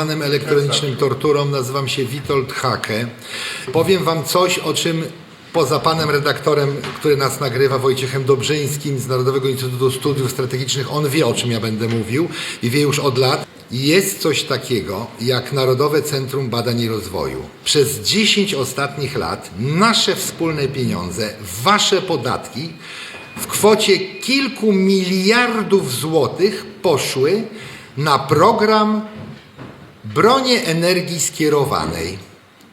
Elektronicznym torturom nazywam się Witold Hake. Powiem Wam coś, o czym poza panem redaktorem, który nas nagrywa, Wojciechem Dobrzyńskim z Narodowego Instytutu Studiów Strategicznych, on wie o czym ja będę mówił i wie już od lat. Jest coś takiego jak Narodowe Centrum Badań i Rozwoju. Przez 10 ostatnich lat nasze wspólne pieniądze, wasze podatki w kwocie kilku miliardów złotych poszły na program bronie energii skierowanej.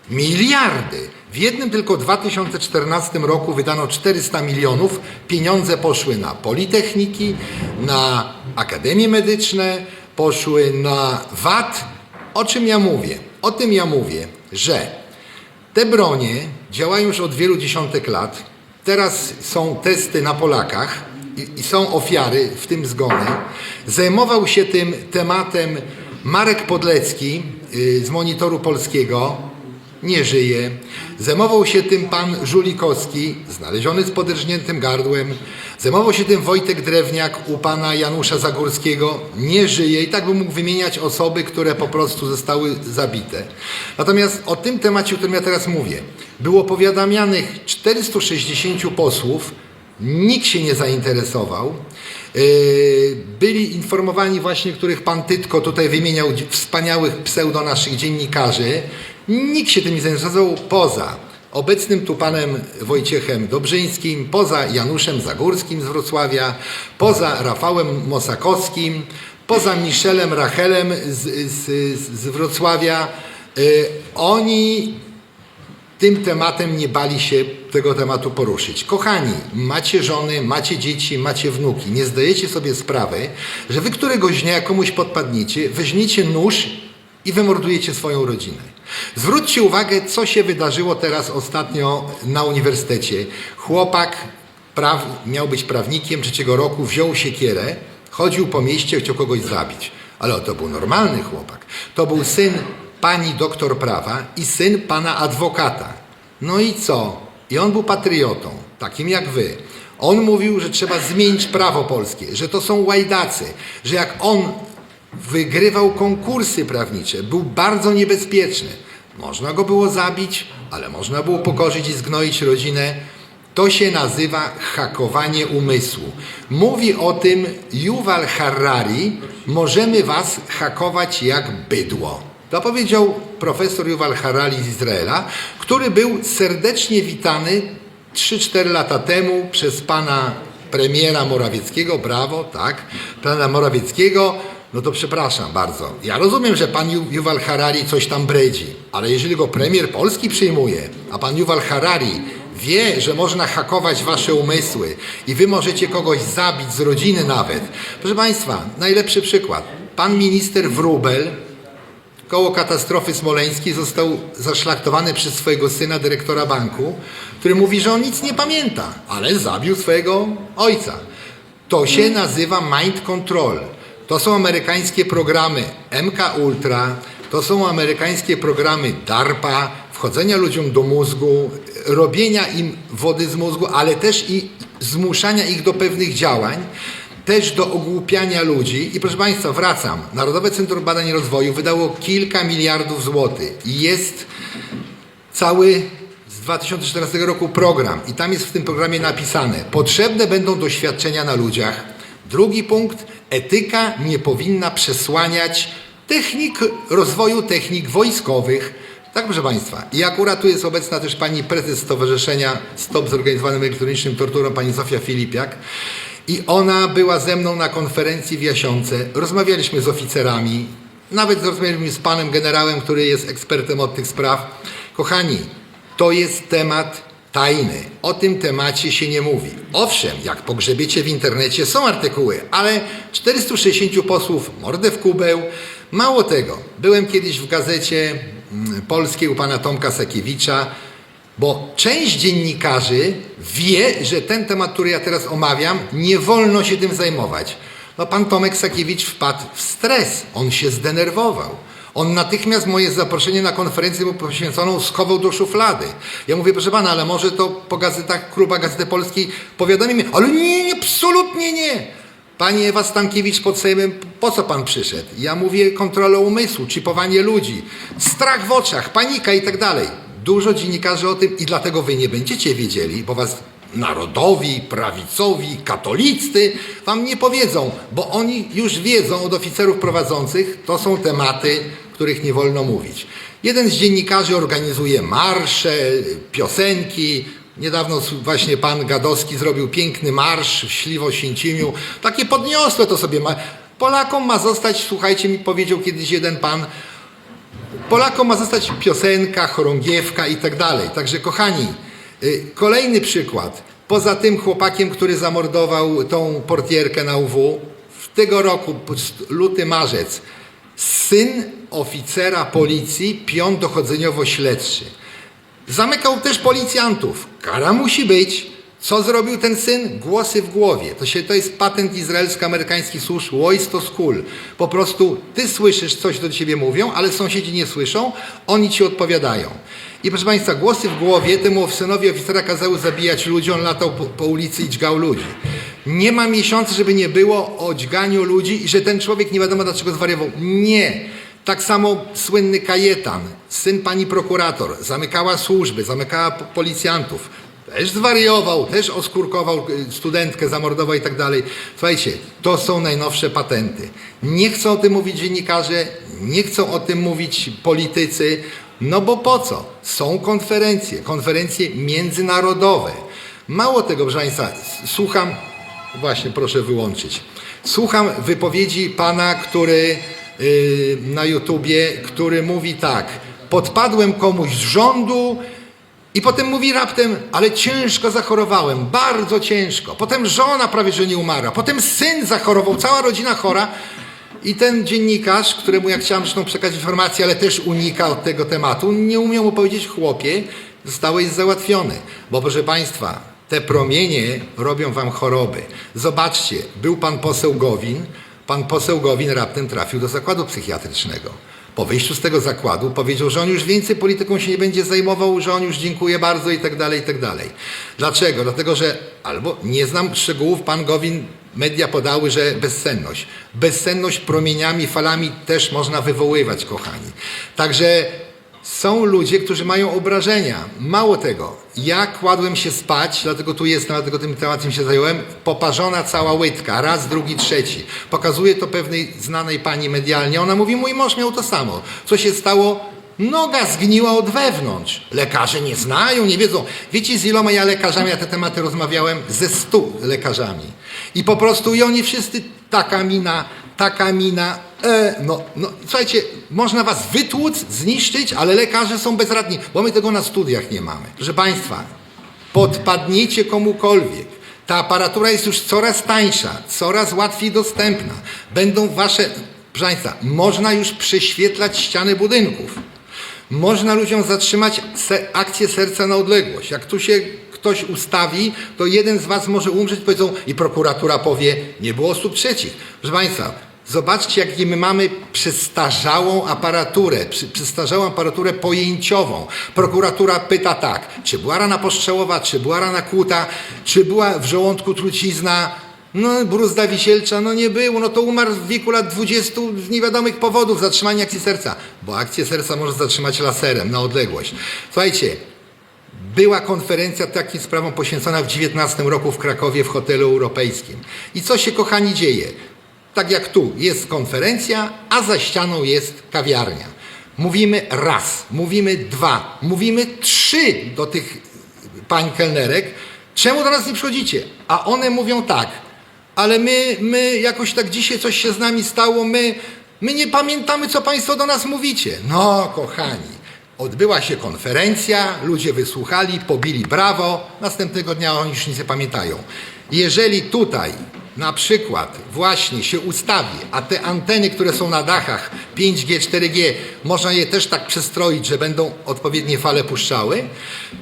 Miliardy! W jednym tylko 2014 roku wydano 400 milionów. Pieniądze poszły na politechniki, na akademie medyczne, poszły na VAT. O czym ja mówię? O tym ja mówię, że te bronie działają już od wielu dziesiątek lat. Teraz są testy na Polakach i, i są ofiary, w tym zgony. Zajmował się tym tematem Marek Podlecki y, z Monitoru Polskiego. Nie żyje. Zajmował się tym pan Żulikowski, znaleziony z podrżniętym gardłem. Zajmował się tym Wojtek Drewniak u pana Janusza Zagórskiego. Nie żyje. I tak bym mógł wymieniać osoby, które po prostu zostały zabite. Natomiast o tym temacie, o którym ja teraz mówię, było powiadamianych 460 posłów. Nikt się nie zainteresował. Yy, Byli informowani właśnie, których pan Tytko tutaj wymieniał wspaniałych pseudo naszych dziennikarzy. Nikt się tym nie zainteresował poza obecnym tu panem Wojciechem Dobrzyńskim, poza Januszem Zagórskim z Wrocławia, poza Rafałem Mosakowskim, poza Michelem Rachelem z, z, z Wrocławia. Yy, Oni tym tematem nie bali się tego tematu poruszyć. Kochani, macie żony, macie dzieci, macie wnuki. Nie zdajecie sobie sprawy, że wy któregoś dnia komuś podpadniecie, weźmiecie nóż i wymordujecie swoją rodzinę. Zwróćcie uwagę, co się wydarzyło teraz ostatnio na uniwersytecie. Chłopak praw, miał być prawnikiem trzeciego roku, wziął siekierę, chodził po mieście, chciał kogoś zabić. Ale to był normalny chłopak. To był syn pani doktor prawa i syn pana adwokata. No i co? I on był patriotą, takim jak wy. On mówił, że trzeba zmienić prawo polskie, że to są łajdacy, że jak on wygrywał konkursy prawnicze, był bardzo niebezpieczny. Można go było zabić, ale można było pokorzyć i zgnoić rodzinę. To się nazywa hakowanie umysłu. Mówi o tym Yuval Harari, możemy was hakować jak bydło. To powiedział profesor Yuval Harari z Izraela, który był serdecznie witany 3-4 lata temu przez pana premiera Morawieckiego, brawo, tak, pana Morawieckiego, no to przepraszam bardzo. Ja rozumiem, że pan Ju- Yuval Harari coś tam bredzi, ale jeżeli go premier Polski przyjmuje, a pan Yuval Harari wie, że można hakować wasze umysły i wy możecie kogoś zabić z rodziny nawet. Proszę państwa, najlepszy przykład. Pan minister Wrubel koło katastrofy smoleńskiej został zaszlachtowany przez swojego syna, dyrektora banku, który mówi, że on nic nie pamięta, ale zabił swojego ojca. To się nazywa mind control. To są amerykańskie programy MK Ultra, to są amerykańskie programy DARPA, wchodzenia ludziom do mózgu, robienia im wody z mózgu, ale też i zmuszania ich do pewnych działań też do ogłupiania ludzi. I proszę Państwa, wracam. Narodowe Centrum Badań i Rozwoju wydało kilka miliardów złotych i jest cały z 2014 roku program i tam jest w tym programie napisane potrzebne będą doświadczenia na ludziach. Drugi punkt, etyka nie powinna przesłaniać technik rozwoju technik wojskowych. Tak, proszę Państwa. I akurat tu jest obecna też pani prezes Stowarzyszenia Stop Zorganizowanym Elektronicznym Torturom, pani Zofia Filipiak. I ona była ze mną na konferencji w Jasiące. Rozmawialiśmy z oficerami, nawet rozmawialiśmy z panem generałem, który jest ekspertem od tych spraw. Kochani, to jest temat tajny. O tym temacie się nie mówi. Owszem, jak pogrzebiecie w internecie, są artykuły, ale 460 posłów mordę w kubeł. Mało tego, byłem kiedyś w gazecie mm, polskiej u pana Tomka Sakiewicza, bo część dziennikarzy wie, że ten temat, który ja teraz omawiam, nie wolno się tym zajmować. No pan Tomek Sakiewicz wpadł w stres, on się zdenerwował. On natychmiast moje zaproszenie na konferencję poświęconą schował do szuflady. Ja mówię, proszę pana, ale może to po gazetach, kluba Gazety Polskiej powiadomi mnie, ale nie, nie, absolutnie nie. Pani Ewa Stankiewicz pod Sejmem, po co pan przyszedł? Ja mówię kontrolę umysłu, chipowanie ludzi, strach w oczach, panika i tak dalej. Dużo dziennikarzy o tym i dlatego wy nie będziecie wiedzieli, bo was narodowi, prawicowi, katolicy wam nie powiedzą, bo oni już wiedzą od oficerów prowadzących, to są tematy, których nie wolno mówić. Jeden z dziennikarzy organizuje marsze, piosenki. Niedawno właśnie pan Gadowski zrobił piękny marsz w Śliwoświęcimiu. Takie podniosłe to sobie. Polakom ma zostać, słuchajcie, mi powiedział kiedyś jeden pan, Polakom ma zostać piosenka, chorągiewka i tak dalej. Także kochani, y, kolejny przykład. Poza tym chłopakiem, który zamordował tą portierkę na UW, w tego roku, luty, marzec, syn oficera policji, pion dochodzeniowo-śledczy. Zamykał też policjantów. Kara musi być. Co zrobił ten syn? Głosy w głowie. To, się, to jest patent izraelsko-amerykańskich służb Voice to School. Po prostu ty słyszysz coś, do ciebie mówią, ale sąsiedzi nie słyszą, oni ci odpowiadają. I proszę Państwa, głosy w głowie temu synowi oficera kazały zabijać ludzi, on latał po, po ulicy i dźgał ludzi. Nie ma miesiąca, żeby nie było o dźganiu ludzi i że ten człowiek nie wiadomo dlaczego zwariował. Nie. Tak samo słynny Kajetan, syn pani prokurator, zamykała służby, zamykała po- policjantów. Też zwariował, też oskurkował y, studentkę, zamordował i tak dalej. Słuchajcie, to są najnowsze patenty. Nie chcą o tym mówić dziennikarze, nie chcą o tym mówić politycy, no bo po co? Są konferencje, konferencje międzynarodowe. Mało tego, proszę Państwa, słucham, właśnie proszę wyłączyć, słucham wypowiedzi pana, który yy, na YouTubie, który mówi tak, podpadłem komuś z rządu, i potem mówi raptem, ale ciężko zachorowałem, bardzo ciężko. Potem żona prawie że nie umarła, potem syn zachorował, cała rodzina chora. I ten dziennikarz, któremu ja chciałem zresztą przekazać informację, ale też unika od tego tematu, nie umiał mu powiedzieć, chłopie, zostałeś załatwiony. Bo proszę Państwa, te promienie robią Wam choroby. Zobaczcie, był Pan poseł Gowin, Pan poseł Gowin raptem trafił do zakładu psychiatrycznego. Po wyjściu z tego zakładu powiedział, że on już więcej polityką się nie będzie zajmował, że on już dziękuję bardzo i tak dalej, i tak dalej. Dlaczego? Dlatego, że albo nie znam szczegółów, pan Gowin, media podały, że bezsenność. Bezsenność promieniami, falami też można wywoływać, kochani. Także są ludzie, którzy mają obrażenia. Mało tego, ja kładłem się spać, dlatego tu jestem, dlatego tym tematem się zająłem, poparzona cała łydka, raz, drugi, trzeci. Pokazuje to pewnej znanej pani medialnie. Ona mówi, mój mąż miał to samo. Co się stało? Noga zgniła od wewnątrz. Lekarze nie znają, nie wiedzą. Wiecie z iloma ja lekarzami na te tematy rozmawiałem? Ze stu lekarzami. I po prostu i oni wszyscy taka mina, taka mina. E, no, no, słuchajcie, można was wytłuc, zniszczyć, ale lekarze są bezradni, bo my tego na studiach nie mamy. Proszę Państwa, podpadniecie komukolwiek. Ta aparatura jest już coraz tańsza, coraz łatwiej dostępna. Będą wasze, proszę Państwa, można już prześwietlać ściany budynków. Można ludziom zatrzymać se, akcję serca na odległość. Jak tu się ktoś ustawi, to jeden z was może umrzeć, powiedzą i prokuratura powie, nie było osób trzecich. Proszę Państwa, zobaczcie, jakie my mamy przestarzałą aparaturę, przestarzałą aparaturę pojęciową. Prokuratura pyta tak, czy była rana postrzałowa, czy była rana kłuta, czy była w żołądku trucizna, no, bruzda wisielcza, no nie było, no to umarł w wieku lat 20 z niewiadomych powodów, zatrzymanie akcji serca, bo akcję serca może zatrzymać laserem na odległość. Słuchajcie, była konferencja takim sprawom poświęcona w 19 roku w Krakowie w hotelu europejskim. I co się, kochani, dzieje? Tak jak tu jest konferencja, a za ścianą jest kawiarnia. Mówimy raz, mówimy dwa, mówimy trzy do tych pań kelnerek. Czemu do nas nie przychodzicie? A one mówią tak, ale my, my jakoś tak dzisiaj coś się z nami stało, my, my nie pamiętamy, co Państwo do nas mówicie. No, kochani, odbyła się konferencja, ludzie wysłuchali, pobili brawo, następnego dnia oni już nic nie pamiętają. Jeżeli tutaj na przykład właśnie się ustawi, a te anteny, które są na dachach 5G, 4G, można je też tak przestroić, że będą odpowiednie fale puszczały,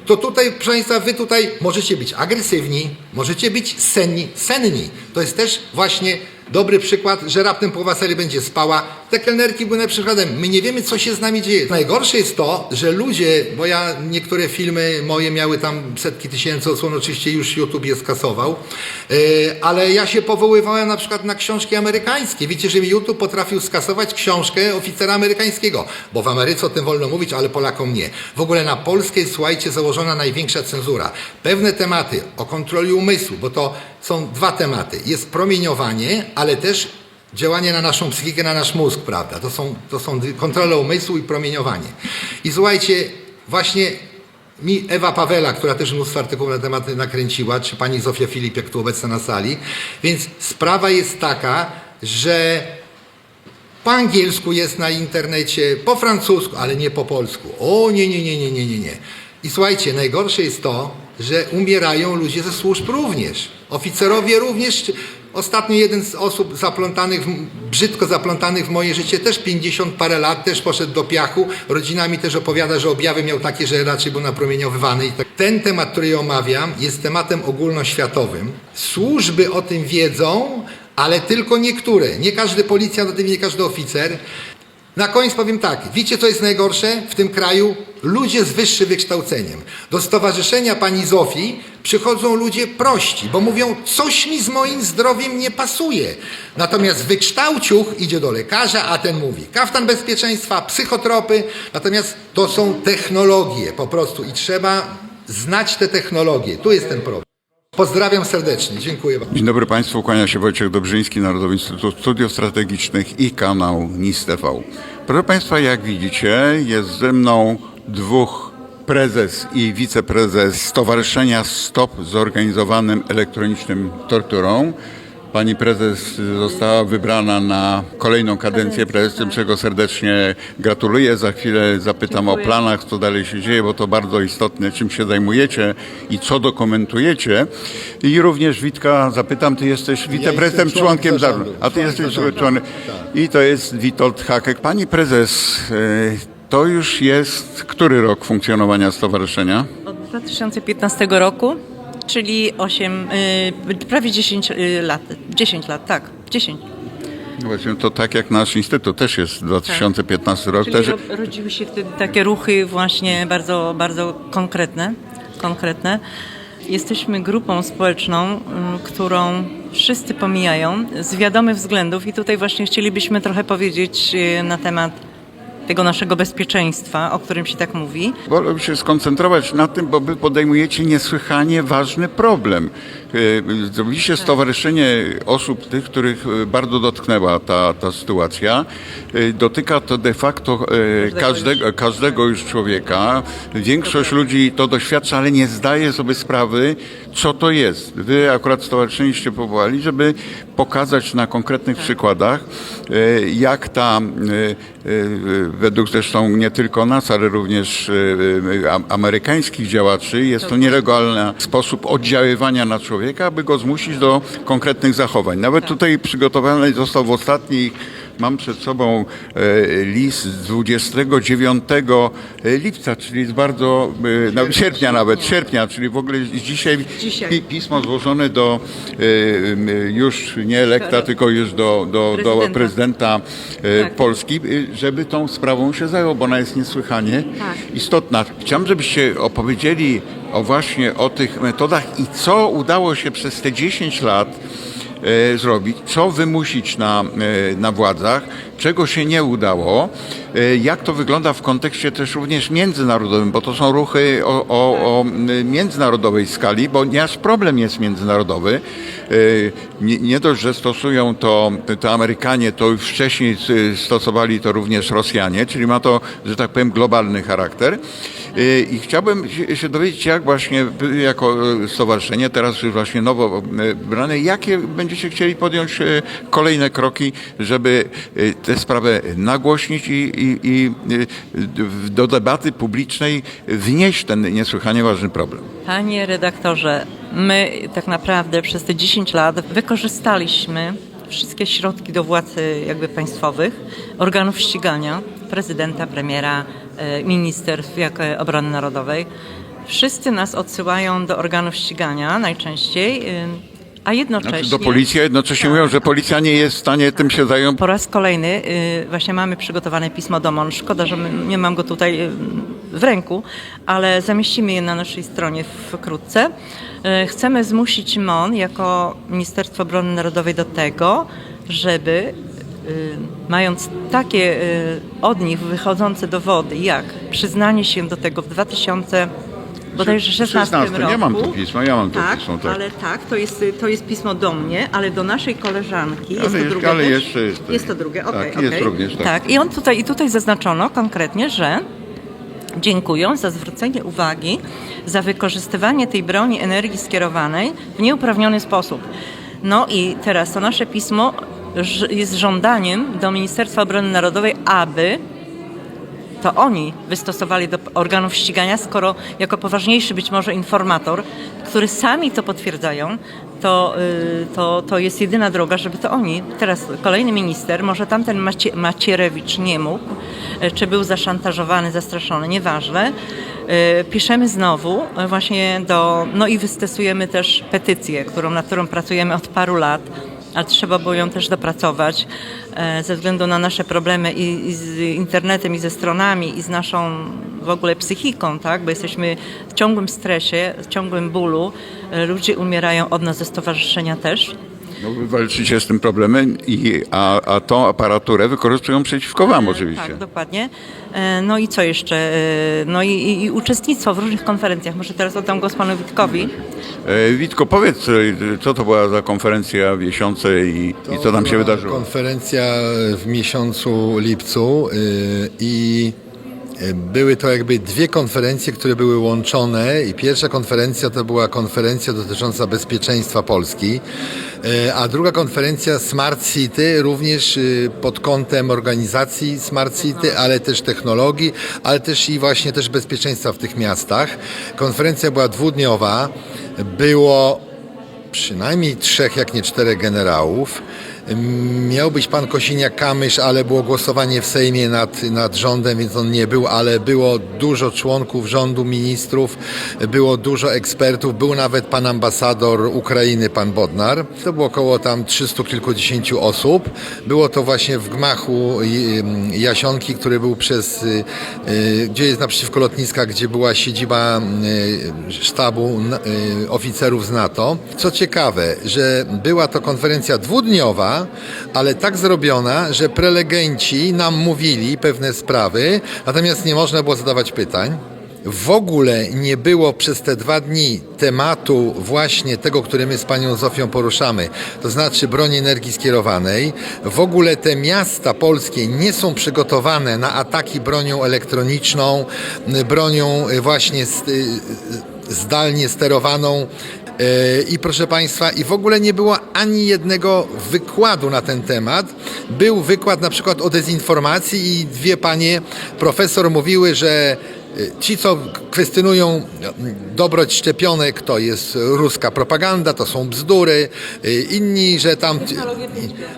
to tutaj, proszę Państwa, Wy tutaj możecie być agresywni, możecie być senni. Senni to jest też właśnie Dobry przykład, że raptem połowa sali będzie spała. Te kelnerki były przykładem. My nie wiemy, co się z nami dzieje. Najgorsze jest to, że ludzie, bo ja niektóre filmy moje miały tam setki tysięcy odsłon, oczywiście już YouTube je skasował, yy, ale ja się powoływałem na przykład na książki amerykańskie. Wiecie, że YouTube potrafił skasować książkę oficera amerykańskiego, bo w Ameryce o tym wolno mówić, ale Polakom nie. W ogóle na Polskę jest, słuchajcie, założona największa cenzura. Pewne tematy o kontroli umysłu, bo to są dwa tematy. Jest promieniowanie, ale też działanie na naszą psychikę, na nasz mózg, prawda? To są, to są kontrola umysłu i promieniowanie. I słuchajcie, właśnie mi Ewa Pawela, która też mnóstwo artykułów na temat nakręciła, czy pani Zofia Filip, jak tu obecna na sali. Więc sprawa jest taka, że po angielsku jest na internecie, po francusku, ale nie po polsku. O nie, nie, nie, nie, nie, nie, nie. I słuchajcie, najgorsze jest to, że umierają ludzie ze służb również. Oficerowie również. Ostatnio jeden z osób zaplątanych, brzydko zaplątanych w moje życie, też 50 parę lat, też poszedł do piachu. Rodzina mi też opowiada, że objawy miał takie, że raczej był napromieniowywany. I tak. Ten temat, który omawiam, jest tematem ogólnoświatowym. Służby o tym wiedzą, ale tylko niektóre. Nie każdy policjant nie każdy oficer. Na koniec powiem tak, wiecie co jest najgorsze w tym kraju? Ludzie z wyższym wykształceniem. Do stowarzyszenia pani Zofii przychodzą ludzie prości, bo mówią, coś mi z moim zdrowiem nie pasuje. Natomiast wykształciuch idzie do lekarza, a ten mówi, kaftan bezpieczeństwa, psychotropy, natomiast to są technologie po prostu i trzeba znać te technologie. Tu jest ten problem. Pozdrawiam serdecznie, dziękuję bardzo. Dzień dobry Państwu, kłania się Wojciech Dobrzyński, Narodowy Instytut Studiów Strategicznych i kanał NIS TV. Proszę Państwa, jak widzicie, jest ze mną dwóch prezes i wiceprezes Stowarzyszenia STOP zorganizowanym elektronicznym torturą. Pani prezes została wybrana na kolejną kadencję prezesem, czego serdecznie gratuluję. Za chwilę zapytam o planach, co dalej się dzieje, bo to bardzo istotne, czym się zajmujecie i co dokumentujecie. I również Witka zapytam, ty jesteś wiceprezesem, członkiem członkiem zarządu. zarządu, a ty jesteś zarządu. członek. I to jest Witold Hakek. Pani prezes, e, to już jest który rok funkcjonowania stowarzyszenia? Od 2015 roku, czyli 8, y, prawie 10 y, lat. 10 lat, tak, 10. No Właśnie to tak jak nasz instytut też jest 2015 rok. Czyli Też, ro, rodziły się wtedy takie ruchy właśnie bardzo, bardzo konkretne. konkretne. Jesteśmy grupą społeczną, y, którą wszyscy pomijają z wiadomych względów i tutaj właśnie chcielibyśmy trochę powiedzieć na temat tego naszego bezpieczeństwa, o którym się tak mówi. Wolę się skoncentrować na tym, bo wy podejmujecie niesłychanie ważny problem. E, Zrobiliście stowarzyszenie osób, tych, których e, bardzo dotknęła ta, ta sytuacja. E, Dotyka to de facto każdego, każdego już człowieka. Większość ludzi to doświadcza, ale nie zdaje sobie sprawy, co to jest. Wy akurat stowarzyszeniście powołali, żeby pokazać na konkretnych przykładach, e, jak ta, według zresztą nie tylko nas, ale również amerykańskich działaczy, jest to nielegalny sposób oddziaływania na człowieka, aby go zmusić do konkretnych zachowań. Nawet tutaj przygotowany został w ostatnich Mam przed sobą e, list z 29 lipca, czyli z bardzo, e, no, sierpnia nawet, sierpnia, czyli w ogóle dzisiaj, Dzisiaj. pi- pismo złożone do e, już nie elekta, tylko już do, do, do Prezydenta. prezydenta e, Tak. Polski, e, żeby tą sprawą się zajął, bo ona jest niesłychanie Tak. istotna. Chciałem, żebyście opowiedzieli o właśnie o tych metodach i co udało się przez te 10 lat e, zrobić, co wymusić na, e, na władzach, czego się nie udało, e, jak to wygląda w kontekście też również międzynarodowym, bo to są ruchy o, o, o m, międzynarodowej skali, bo nasz problem jest międzynarodowy. E, Nie, nie dość, że stosują to, to Amerykanie, to już wcześniej stosowali to również Rosjanie, czyli ma to, że tak powiem, globalny charakter. E, I chciałbym się- dowiedzieć, jak właśnie jako stowarzyszenie, teraz już właśnie nowo brane, jakie będziecie chcieli podjąć kolejne kroki, żeby tę sprawę nagłośnić i, i, i d- do debaty publicznej wnieść ten niesłychanie ważny problem. Panie redaktorze, my tak naprawdę przez te 10 lat wykorzystaliśmy wszystkie środki do władz y, jakby państwowych, organów ścigania, prezydenta, premiera, e, ministerstw jak e, obrony narodowej. Wszyscy nas odsyłają do organów ścigania najczęściej, y, a jednocześnie... Znaczy do policji, jednocześnie mówią, że policja nie jest w stanie tym się zająć. Po raz kolejny y, właśnie mamy przygotowane pismo do MON. Szkoda, że nie mam go tutaj y, w ręku, ale zamieścimy je na naszej stronie wkrótce. Y, Chcemy zmusić MON jako Ministerstwo Obrony Narodowej do tego, żeby mając takie od nich wychodzące dowody, jak przyznanie się do tego w 2000 bodajże 16 16, roku. nie mam tu pisma, ja mam to tak, pismo, tak. ale tak, to jest, to jest pismo do mnie, ale do naszej koleżanki. Jest Ale to drugie ale jeszcze jest to- Jest to drugie, okej. tak, jest okej. również, tak. tak. I on tutaj, i tutaj zaznaczono konkretnie, że dziękują za zwrócenie uwagi za wykorzystywanie tej broni energii skierowanej w nieuprawniony sposób. No i teraz to nasze pismo jest żądaniem do Ministerstwa Obrony Narodowej, aby to oni wystosowali do organów ścigania, skoro jako poważniejszy być może informator, który sami to potwierdzają, to, y, to, to jest jedyna droga, żeby to oni. Teraz kolejny minister, może tamten Macie, Macierewicz nie mógł, y, czy był zaszantażowany, zastraszony, nieważne. Y, Piszemy znowu właśnie do, no i wystosujemy też petycję, którą, nad którą pracujemy od paru lat ale trzeba było ją też dopracować e, ze względu na nasze problemy i, i z internetem, i ze stronami, i z naszą w ogóle psychiką, tak? bo jesteśmy w ciągłym stresie, w ciągłym bólu. E, Ludzie umierają od nas ze stowarzyszenia też. No, wy walczycie z tym problemem, i, a, a tą aparaturę wykorzystują przeciwko wam oczywiście. Tak, dokładnie. E, No i co jeszcze? E, No i, i, i uczestnictwo w różnych konferencjach. Może teraz oddam głos panu Witkowi. E, Witko, powiedz, co to była za konferencja w miesiące i, i co tam się była wydarzyło? Konferencja w miesiącu lipcu i były to jakby dwie konferencje, które były łączone i pierwsza konferencja to była konferencja dotycząca bezpieczeństwa Polski, y, a druga konferencja Smart City również y, pod kątem organizacji Smart City, ale też technologii, ale też i właśnie też bezpieczeństwa w tych miastach. Konferencja była dwudniowa, było przynajmniej trzech, jak nie czterech generałów. Miał być pan Kosiniak-Kamysz, ale było głosowanie w Sejmie nad, nad rządem, więc on nie był, ale było dużo członków rządu, ministrów, było dużo ekspertów, był nawet pan ambasador Ukrainy, pan Bodnar. To było około tam 300 kilkudziesięciu osób. Było to właśnie w gmachu y, Jasionki, który był przez, y, y, gdzie jest naprzeciwko lotniska, gdzie była siedziba y, sztabu y, oficerów z NATO. Co ciekawe, że była to konferencja dwudniowa, ale tak zrobiona, że prelegenci nam mówili pewne sprawy, natomiast nie można było zadawać pytań. W ogóle nie było przez te dwa dni tematu właśnie tego, który my z panią Zofią poruszamy, to znaczy broni energii skierowanej. W ogóle te miasta polskie nie są przygotowane na ataki bronią elektroniczną, bronią y, właśnie st- y, zdalnie sterowaną. E, I proszę Państwa, i w ogóle nie było ani jednego wykładu na ten temat. Był wykład na przykład o dezinformacji i dwie panie profesor mówiły, że ci, co kwestionują dobroć szczepionek, to jest ruska propaganda, to są bzdury. E, Inni, że tam...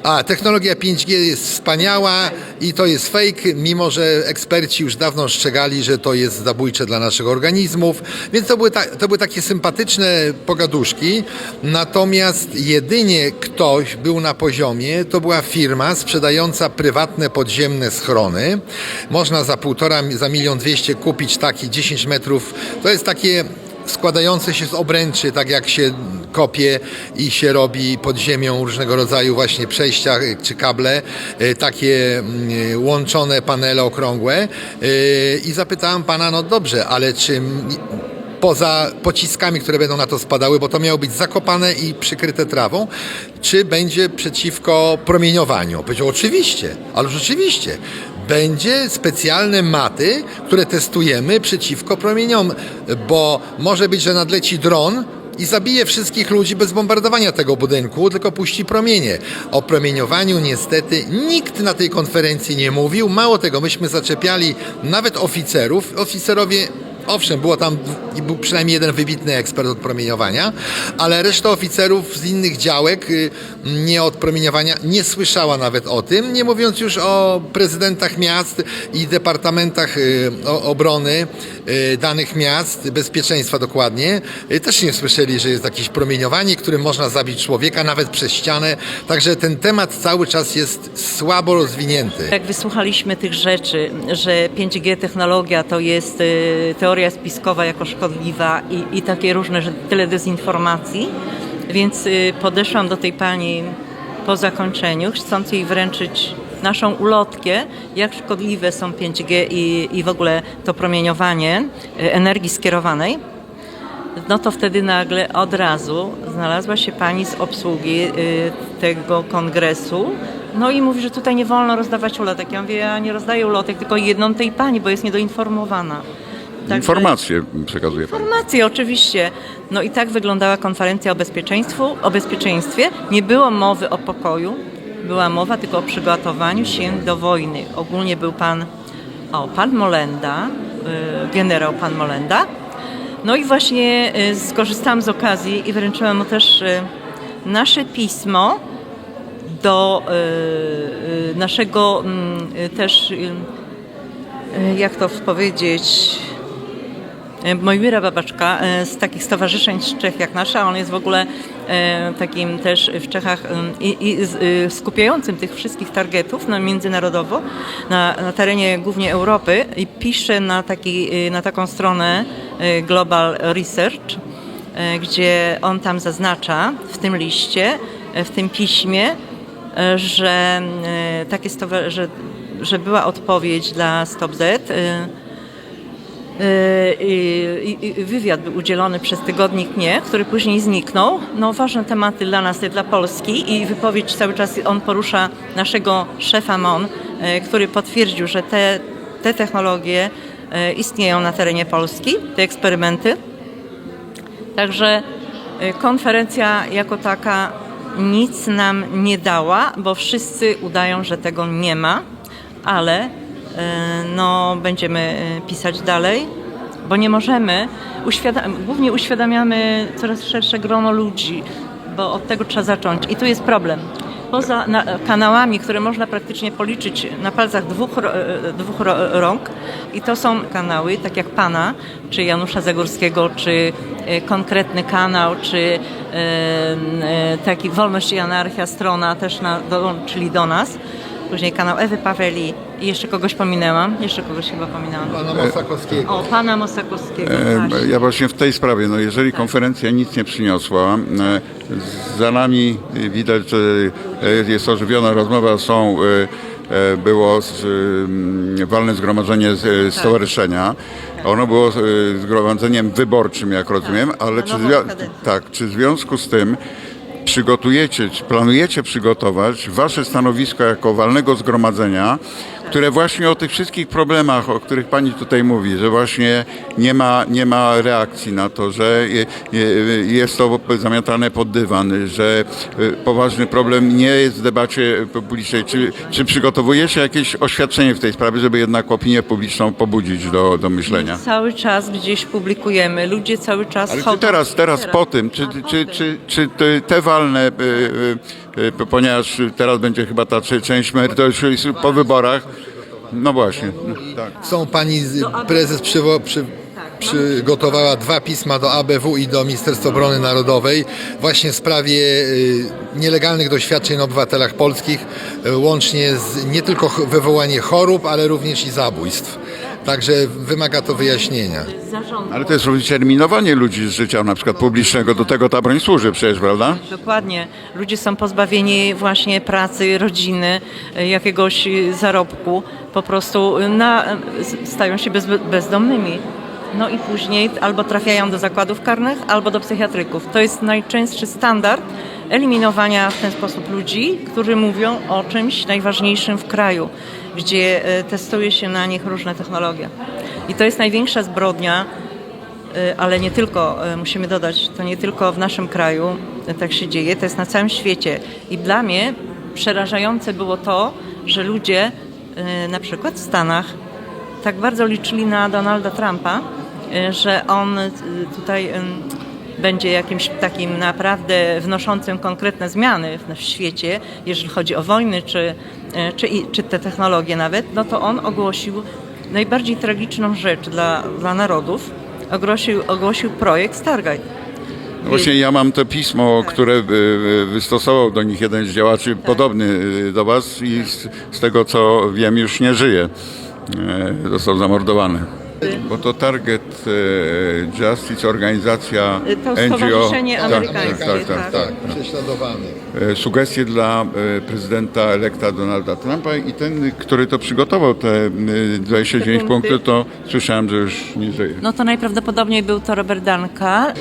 A, technologia 5G jest wspaniała i to jest fake, mimo że eksperci już dawno ostrzegali, że to jest zabójcze dla naszych organizmów. Więc to były, ta, to były takie sympatyczne pogaduszki. Natomiast jedynie ktoś był na poziomie, to była firma sprzedająca prywatne podziemne schrony. Można za półtora, za milion dwieście kupić taki 10 metrów. To jest takie składające się z obręczy, tak jak się kopie i się robi pod ziemią różnego rodzaju właśnie przejścia y, czy kable, y, takie mm, łączone panele okrągłe. Y, I zapytałem pana, no dobrze, ale czy poza pociskami, które będą na to spadały, bo to miało być zakopane i przykryte trawą, czy będzie przeciwko promieniowaniu? Powiedział, oczywiście, ale rzeczywiście. Będzie specjalne maty, które testujemy przeciwko promieniom, bo może być, że nadleci dron i zabije wszystkich ludzi bez bombardowania tego budynku, tylko puści promienie. O promieniowaniu niestety nikt na tej konferencji nie mówił. Mało tego, myśmy zaczepiali nawet oficerów. Oficerowie Owszem, było tam był przynajmniej jeden wybitny ekspert od promieniowania, ale reszta oficerów z innych działek y, nie od promieniowania nie słyszała nawet o tym, nie mówiąc już o prezydentach miast i departamentach y, obrony y, danych miast, bezpieczeństwa dokładnie. Też nie słyszeli, że jest jakieś promieniowanie, którym można zabić człowieka nawet przez ścianę. Także ten temat cały czas jest słabo rozwinięty. Jak wysłuchaliśmy tych rzeczy, że 5G technologia to jest y, teoria spiskowa jako szkodliwa i, i takie różne, że tyle dezinformacji, więc y, podeszłam do tej pani po zakończeniu, chcąc jej wręczyć naszą ulotkę, jak szkodliwe są 5G i, i w ogóle to promieniowanie y, energii skierowanej. No to wtedy nagle od razu znalazła się pani z obsługi y, tego kongresu. No i mówi, że tutaj nie wolno rozdawać ulotek. Ja mówię, ja nie rozdaję ulotek, tylko jedną tej pani, bo jest niedoinformowana. Także- Informacje przekazuje. Informacje, oczywiście. No i tak wyglądała konferencja o bezpieczeństwu, o bezpieczeństwie. Nie było mowy o pokoju, była mowa tylko o przygotowaniu się do wojny. Ogólnie był pan, o, pan Molenda, y, generał pan Molenda. No i właśnie y, skorzystałam z okazji i wręczyłam mu też y, nasze pismo do naszego mm, też, jak to powiedzieć, Mojmira Babaczka e, z takich stowarzyszeń z Czech jak nasza, on jest w ogóle e, takim też w Czechach i, i y, skupiającym tych wszystkich targetów na międzynarodowo na, na terenie głównie Europy i pisze na, taki, y, na taką stronę y, Global Research, e, gdzie on tam zaznacza w tym liście, e, w tym piśmie, e, że e, takie że, że była odpowiedź dla Stop Z. i- i- i wywiad był udzielony przez tygodnik Nie, który później zniknął. No, ważne tematy dla nas, dla Polski i wypowiedź cały czas on porusza naszego szefa MON, który potwierdził, że te, te technologie istnieją na terenie Polski, te eksperymenty. Także y, konferencja jako taka nic nam nie dała, bo wszyscy udają, że tego nie ma, ale y, no, będziemy y, pisać dalej, bo nie możemy. Uświadam- głównie uświadamiamy coraz szersze grono ludzi, bo od tego trzeba zacząć. I tu jest problem. Poza na, kanałami, które można praktycznie policzyć na palcach dwóch, e, dwóch rąk, i to są kanały, tak jak Pana, czy Janusza Zagórskiego, czy e, konkretny kanał, czy e, e, taki Wolność i Anarchia, strona też na, dołączyli do nas. Później kanał Ewy Paweli i jeszcze kogoś pominęłam, jeszcze kogoś chyba pominęłam. Pana Mosakowskiego. O, Pana Mosakowskiego. E. Ja właśnie w tej sprawie, no jeżeli konferencja nic nie przyniosła, e, za nami e, widać, że e, jest ożywiona rozmowa, są, e, e, było z, e, walne zgromadzenie z, e, stowarzyszenia. Ono było e, zgromadzeniem wyborczym, jak rozumiem, ale na czy, tak, czy w związku z tym przygotujecie, czy planujecie przygotować wasze stanowisko jako walnego zgromadzenia, które właśnie o tych wszystkich problemach, o których pani tutaj mówi, że właśnie nie ma, nie ma reakcji na to, że je- je- jest to zamiatane pod dywan, że y, poważny problem nie jest w debacie publicznej. Czy, czy przygotowujecie jakieś oświadczenie w tej sprawie, żeby jednak opinię publiczną pobudzić do, do myślenia? Cały czas gdzieś publikujemy, ludzie cały czas Ale chodzą. czy teraz, teraz po tym, czy, po czy, czy, czy te- walne, y, y, ponieważ teraz będzie chyba ta część merytoryczna po wyborach, no właśnie, tak. Są pani prezes przywo, przy, przygotowała dwa pisma do ABW i do Ministerstwa Obrony Narodowej właśnie w sprawie y, nielegalnych doświadczeń na obywatelach polskich, y, łącznie z nie tylko wywołanie chorób, ale również i zabójstw. Także wymaga to wyjaśnienia. Ale to jest również eliminowanie ludzi z życia na przykład publicznego, do tego ta broń służy przecież, prawda? Dokładnie. Ludzie są pozbawieni właśnie pracy, rodziny, y, jakiegoś zarobku. Po prostu y, na, y, stają się bez, bezdomnymi. No i później albo trafiają do zakładów karnych, albo do psychiatryków. To jest najczęstszy standard eliminowania w ten sposób ludzi, którzy mówią o czymś najważniejszym w kraju, gdzie y, testuje się na nich różne technologie. I to jest największa zbrodnia, Y, ale nie tylko, y, musimy dodać, to nie tylko w naszym kraju tak się dzieje, to jest na całym świecie. I dla mnie przerażające było to, że ludzie na przykład w Stanach tak bardzo liczyli na Donalda Trumpa że on tutaj będzie jakimś takim naprawdę wnoszącym konkretne zmiany w, w świecie, jeżeli chodzi o wojny czy, y, czy, czy te technologie nawet, no to on ogłosił najbardziej tragiczną rzecz dla, dla narodów. Ogłosił, ogłosił projekt Stargate. No Właśnie ja mam to pismo, które y, y, wystosował do nich jeden z działaczy podobny y, do Was i z, z tego co wiem już nie żyje. E, Został zamordowany. Bo to Target e, Justice, organizacja to NGO. stowarzyszenie Tak, amerykańskie, Tak, tak, tak. tak. Prześladowany. E, Sugestie dla e, prezydenta elekta Donalda Trumpa i ten, który to przygotował, te e, 29 Te punktów, punkty. to słyszałem, że już nie żyje. No to najprawdopodobniej był to Robert Danka.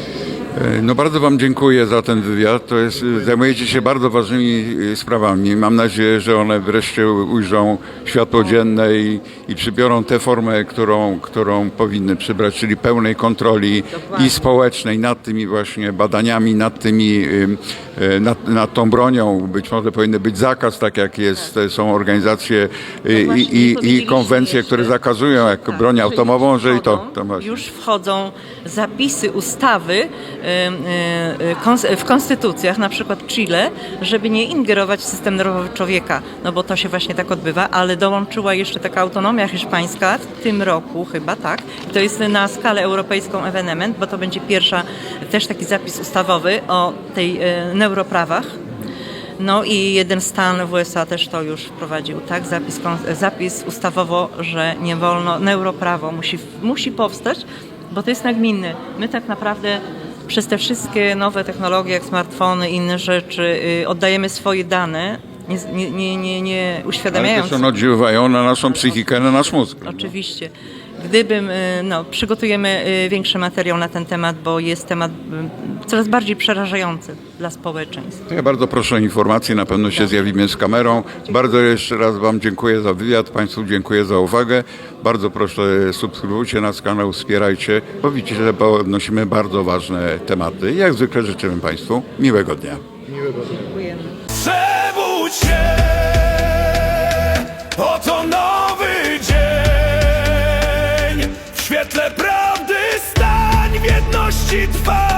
E, No bardzo Wam dziękuję za ten wywiad. To jest, e, zajmujecie się bardzo ważnymi e, sprawami. Mam nadzieję, że one wreszcie ujrzą światło dzienne i, i przybiorą tę formę, którą, którą powinny przybrać, czyli pełnej kontroli Dokładnie. i społecznej nad tymi właśnie badaniami, nad tymi, ym, nad, nad tą bronią. Być może powinny być zakaz, tak jak jest, e, są organizacje e, No i, i, i konwencje, jeszcze. które zakazują jak Tak, broń atomową, już że i to, to właśnie. Już wchodzą zapisy ustawy y, kons- w konstytucjach, na przykład Chile, żeby nie ingerować w system nerwowy człowieka, no bo to się właśnie tak odbywa, ale dołączyła jeszcze taka autonomia hiszpańska w tym roku chyba, tak? I to jest na skalę europejską ewenement, bo to będzie pierwsza też taki zapis ustawowy o tej y, neuroprawach. No i jeden stan w USA też to już wprowadził, tak? Zapis, zapis ustawowo, że nie wolno, neuroprawo musi, musi powstać, bo to jest nagminne. My tak naprawdę przez te wszystkie nowe technologie, jak smartfony inne rzeczy, y, oddajemy swoje dane, nie, nie, nie, nie, nie Ale też one oddziaływają na naszą psychikę, na nasz mózg. Oczywiście. Gdybym, y, no, przygotujemy y, większy materiał na ten temat, bo jest temat y, coraz bardziej przerażający dla społeczeństwa. Ja bardzo proszę o informacje, na pewno się zjawimy z kamerą. Bardzo jeszcze raz Wam dziękuję za wywiad, Państwu dziękuję za uwagę. Bardzo proszę subskrybujcie nasz kanał, wspierajcie, bo widzicie, że podnosimy bardzo ważne tematy. Jak zwykle życzymy Państwu miłego dnia. Dziękujemy. Oto nowy dzień. W świetle prawdy stań, w jedności trwaj,